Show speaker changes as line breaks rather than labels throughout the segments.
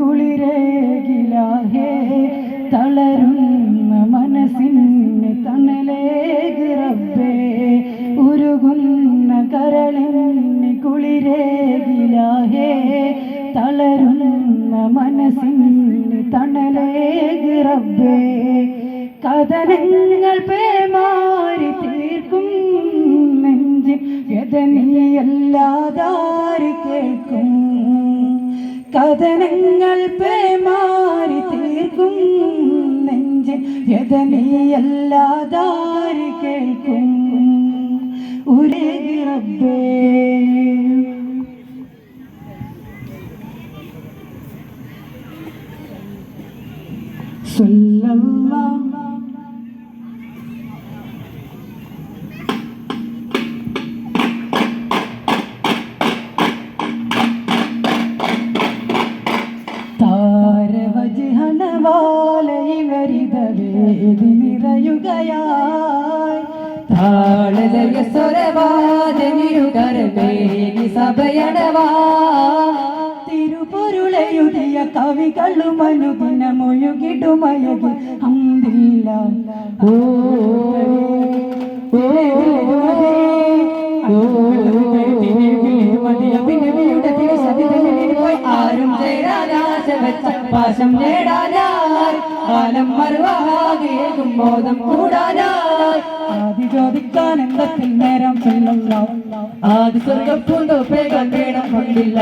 കുളിരേകിലാഹേ തളരുന്ന മനസ്സിന് തണലേകിറപ്പേ ഉരുകുന്ന കരളിന് കുളിരേകിലാഹേ തളരുന്ന മനസ്സിന് തണലേകിറപ്പേ കഥനങ്ങൾ പേമാരി തീർക്കും നെഞ്ചിൽ വ്യതനിയല്ലാതാരി കേൾക്കും. കഥനങ്ങൾ പേമാരി തീർക്കും നെഞ്ചിൽ വ്യതനിയല്ലാതാരി കേൾക്കും ഉരേകി റബ്ബേ. സല്ലല്ലാഹു താരവജിഹണവാലയിവരിതവേദി നിറയുകയായി.
താളലയ സ്വരവാദനിരുകരമേനി സഭയണവാ
തിരുപൊരുളെഴുതിയ കവികളും അനുദിനമൊഴുകിടുമയകി അന്തില്ല.
ഓ ഓ. വെച്ച പാശം നേടാനായി കാലം മറുവാകേകും ബോധം
ആദി ചോദിക്കാൻ എന്തെത്തിൽ നേരം ചെല്ലല്ലോ
ആദി സ്വർഗപ്പൂന്തോ പേകാൻ വേണം കൊണ്ടില്ല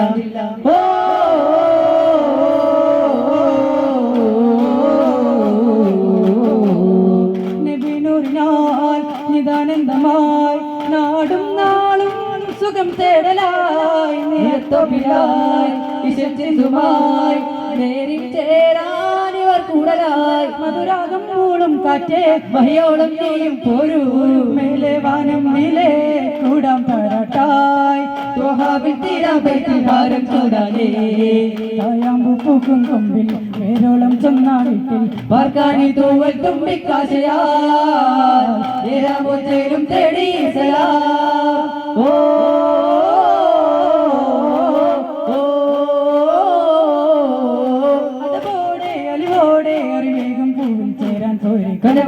ഓ
നിതാനന്ദമായി നാടും നാളും സുഖം തേടലായി
നേരത്തൊപ്പിലായി വിശുദ്ധിതുമായി നേരിൽ കൂടലായി
മധുരാഗം മൂളും കാറ്റേ
മഹിയോളം നീയും പോരൂ.
മേലെ വാനം മേലെ കൂടാം പാടാട്ടായി.
തുമ്പിക്കാശയാ തേടി സലാം. ഓ,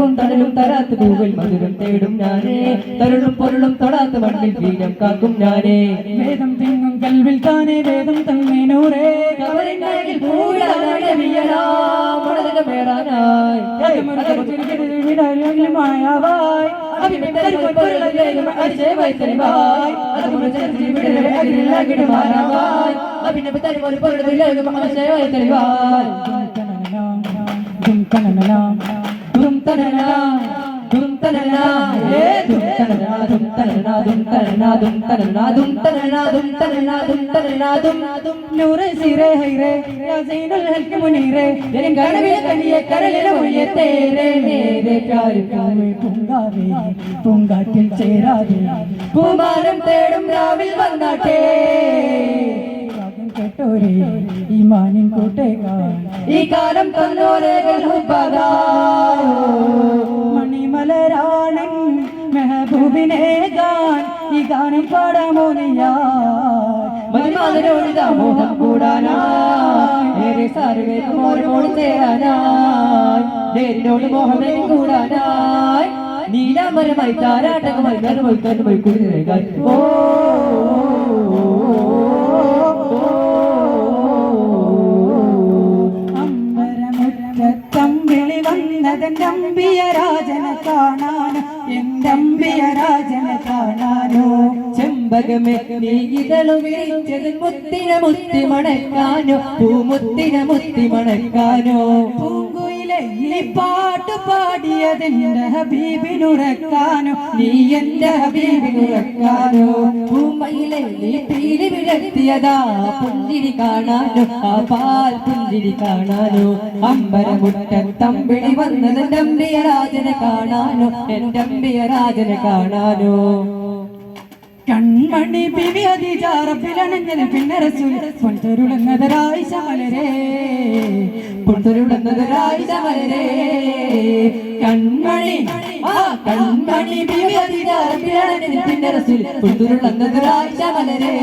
കനവും തണലും തരാത്ത പൂവിൽ മധുരം തേടും ഞാനേ. തരുളും പൊരുളും തൊടാത്ത മണ്ണിൽ വീരം കാക്കും ഞാനേ.
വേദം തിങ്ങും കൽവിൽ താനേ വേദം തന്നേനൂറേ
കവറിനായിൽ പൂവിടാനായി വീഴലാം മുടങ്ങമേറാനായി
മായാവായി. ദും തനനനാം ദും நூறு சிறை ஹைரே சீனல் ஹல்க்கு முனிரே என் கனவில கண்ணிய கடலில ஒளிய தேரே நேரே பியாரு காமே பூங்காவே
பூங்காட்டில் சேராதே. பூமாரம் தேடும்
ராவில் வந்தாட்டே. ഈ മാനിൻ കൂട്ടേക്കാൾ
ഈ കാലം തന്നോരേകൾ ഹുബദായോ
മെഹബൂബിനെ ഗാൻ. ഈ ഗാനം പാടാമോ നീയാ
മതിമാതിരോട് മോഹം കൂടാനായി. ഏറെ സാരുവേക്കും ഓരോട് ചേരാനായി മോഹം കൂടാനായി. നീലാമരമായി താരാട്ടകമായി കരുമായി കരുമായി കുടിനേക്കാൻ ഓ
വന്നതെന്റെ അമ്പിയ രാജനെ കാണാനോ? എന്തമ്പിയ രാജനെ കാണാനോ
ചെമ്പകമേ നീ ഇതളു വിളിച്ചത് മുത്തിന മുത്തി മണക്കാനോ പൂമുത്തിന മുത്തി മണക്കാനോ
പൂങ്കുയിലെ ഈ പാട്ട് പാടിയതിന്റെ ഹബീബിനുറക്കാനോ
നീ എന്റെ ഹബീബിനുറക്കാനോ. ഉമ്മയിലെ നീ പീലി വിടർത്തിയതാ പുഞ്ചിരി കാണാനോ ആ പാൽ പുഞ്ചിരി കാണാനോ. അമ്പരമുട്ടൻ തമ്പിളി വന്നത് എന്റെ രാജനെ കാണാനോ എന്റെ അമ്പിയ രാജനെ കാണാനോ.
കൺമണി പിവി അതിജാറപ്പിലണഞ്ഞത് പിന്നരച്ചു പൊൻതൊരുളങ്ങതരായി ശമലരേ
പൊൻതൊരുളങ്ങതരായി ശമലരേ. കൺമണി ആ കൺമണി പിവി അതിജാറപ്പിലണഞ്ഞത് പിന്നരച്ചു പൊൻതൊരുളങ്ങതരായി ശമലരേ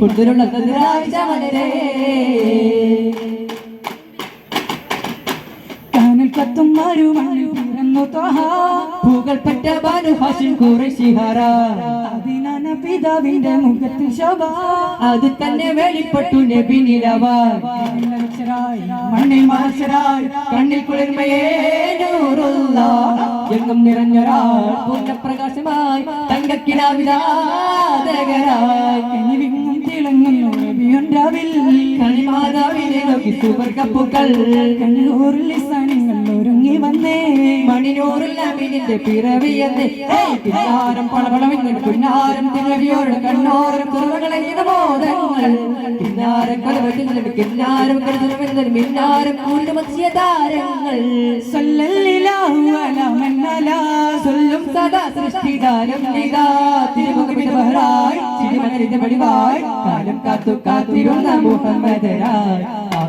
പൊൻതൊരുളങ്ങതരായി ശമലരേ. കാനൽ
കത്തും മരുമണി പിറന്നു ത്വഹ
പുകൾപ്പെട്ട ബാനു ഹാഷിം
അതിനാന പിതാവിന്റെ മുഖത്തിൽ ശോഭ
അത് തന്നെ വെളിപ്പെട്ടു നബി നിലവ
മണ്ണിൽ മനുഷ്യരായി
കണ്ണിൽ കുളിർമയേ നൂറുള്ള. എങ്ങും നിറഞ്ഞൊരാൾ പൂർണപ്രകാശമായി തങ്കക്കിനാവിതാതകരായി
കനിവിങ്ങും തിളങ്ങുന്നു നബിയുണ്ടാവിൽ.
കണിമാതാവിനെ നോക്കി സുവർഗപ്പുകൾ
കണ്ണൂരിൽ ലിസാനിങ്ങൾ ഒരുങ്ങി വന്നേ.
മണിനൂറിൽ അമീനിന്റെ പിറവിയെന്ന് പിന്നാരം പളപളമിങ്ങനെ പിന്നാരം തിരവിയോട് കണ്ണോരം കുറവുകളെ ബോധങ്ങൾ. പിന്നാരം കൊലവെട്ടുന്നത് കിന്നാരം കരുതുന്നത് മിന്നാരം കൂടി മത്സ്യ താരങ്ങൾ ചൊല്ലും സദാ സൃഷ്ടിതാരം ഇതാ. തിരുമുഖമിത ബഹറായി ചിരിമകരിത പടിവായി കാലം കാത്തു കാത്തിരുന്ന മുഹമ്മദരായി.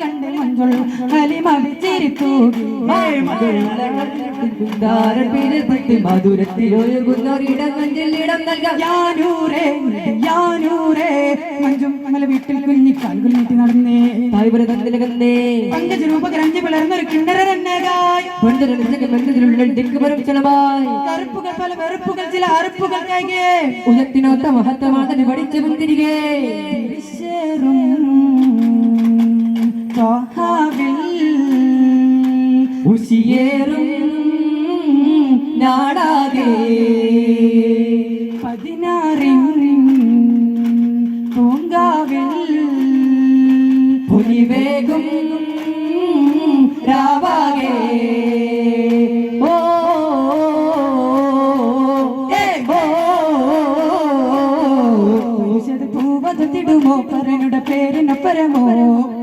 കണ്ട് മഞ്ജുൾ ഹലിമടിച്ചിരിത്തൂകി
മധുരത്തിലൊഴുകുന്നൊരിടം നൽകാം
യാനൂരേ യാനൂരേ മഞ്ഞും ഞങ്ങളെ വീട്ടിൽ കുഞ്ഞി കാലുകൾ നീട്ടി നടന്നേ.
തായ്വരതന്നിലകന്നേ
പങ്കജ രൂപഗ്രഞ്ച് പിളർന്നൊരു കിണ്ണരന്നകായി കറുപ്പുകൾ പല വെറുപ്പുകൾ ചില അറുപ്പുകൾ
മഹത്വമാതന് പഠിച്ചു മുന്തിരികെ. ഉശിയേറും നാടാതെ
പതിനാറിൻ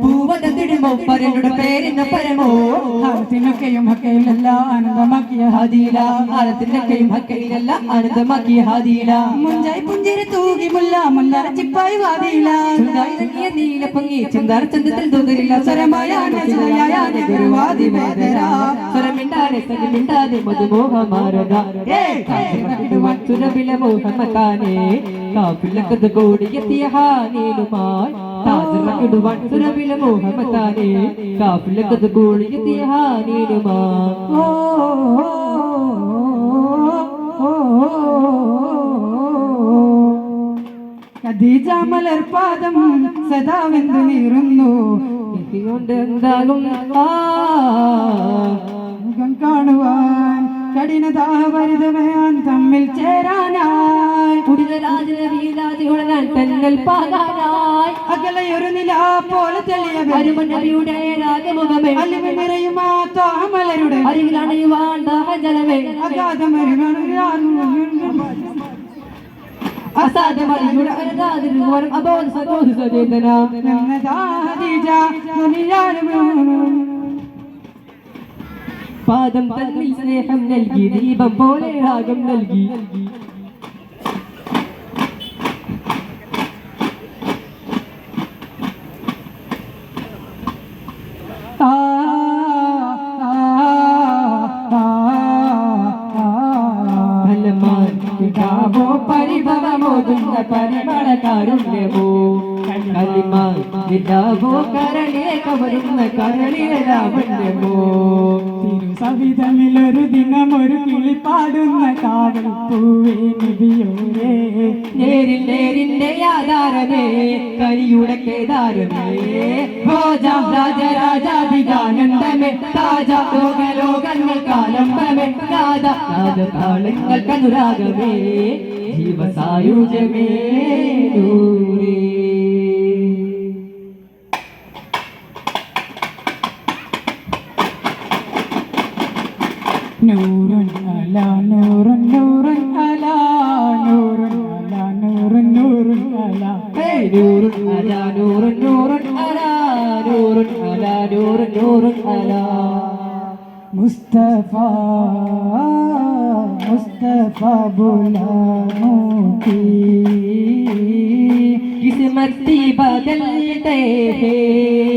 പൂവതത്തിടുമ്പോ പരനുടെ പേരിന് പരമോ?
ഹാരത്തിനൊക്കെയും ഹക്കയിലല്ല ആനന്ദമാക്കിയ
ഹദീല ആലത്തിനൊക്കെയും ഹക്കയിലല്ല ആനന്ദമാക്കിയ ഹദീല
മുഞ്ചായി പുഞ്ചിരി തൂകി മുല്ല മുന്നര ചിപ്പായി വാതിയില.
ചുണ്ടായിറങ്ങിയ നീലപ്പങ്ങി ചുന്താര ചന്തത്തിൽ തോതിരില്ല സ്വരമായാണ് ചിലയായാണ് ഗുരുവാദി വേദന. സ്വരമിണ്ടാതെ സജമിണ്ടാതെ മധുമോഹമാരത. സുരബില മോഹമതാനെ കാപ്പിലക്കത് കോടിയെത്തിയ ഹാനീനുമായി
മലർപാദം സദാ വെന്തു നീറുന്നു.
എന്താകും? ആ.
മുഖം കാണുവാൻ കഠിനതാവരുതവയാൻ തമ്മിൽ ചേരാനായി.
ഉടനാജനവീലാതിയുടനാൻ തന്നൽ പാകാനായി.
അകലയൊരു നില പോലെ തെളിയ
അരുമനബിയുടെ രാജമുഖമേ.
അലിവ് നിറയുമാ താമലരുടെ.
അരികിലണയുവാൻ ദാഹജലമേ. അസാധ്യമറിയുടെ അസാധ്യമായി അബോധ സജോധ സചേതന പാദം തന്നിൽ സ്നേഹം നൽകി ദീപം പോലെ രാഗം നൽകി. കരളിയെ കവരുന്ന കരളിയ
സവിധമിലൊരു ദിനം ഒരു കിളി പാടുന്ന കാവൽ പൂവേ നബിയോരേ
നേരിൽ നേരിന്റെ ആധാരമേ കരിയുടെ കേദാരമേ. ഭോജ രാജരാജാധികാനന്ദമേ താജ ലോക ലോകങ്ങൾ കാലംബമേ അനുരാഗമേ ജീവസായുജമേ നൂരേ.
നൂറുൻ അലാ നൂറുൻ നൂറുൻ അലാ നൂറുൻ അലാ നൂറുൻ നൂറുൻ അലാ മുസ്തഫ മുസ്തഫ बुलाओ की
किस्मती बदलते हैं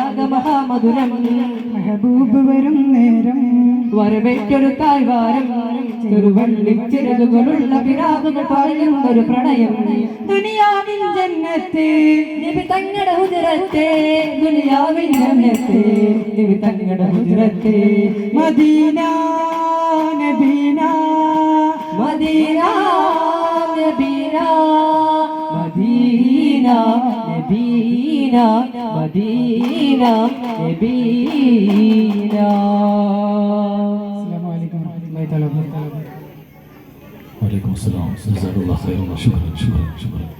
അനുരാഗ മഹാമധുരം
മെഹബൂബ് വരും നേരം.
വരവേറ്റൊരു തായ്വാരം ചെറുവള്ളിച്ചിരകളുള്ള പിതാവുകൾ പറയുന്നൊരു പ്രണയം.
ദുനിയാവിൻ ജന്നത്ത്
നബി തങ്ങളുടെ ഹുജറത്തെ ദുനിയാവിൻ ജന്നത്തെ നബി തങ്ങളുടെ ഹുജറത്തെ
മദീന നബീന.
മദീന നബീന. മദീന മദീന മദീന നബീന.
അസ്സലാമു അലൈക്കും വറഹ്മത്തുള്ളാഹി തആല വബറകാതുഹു.
വഅലൈക്കും അസ്സലാം. ജസാക്കുല്ലാഹു ഖൈറൻ ശുക്രൻ.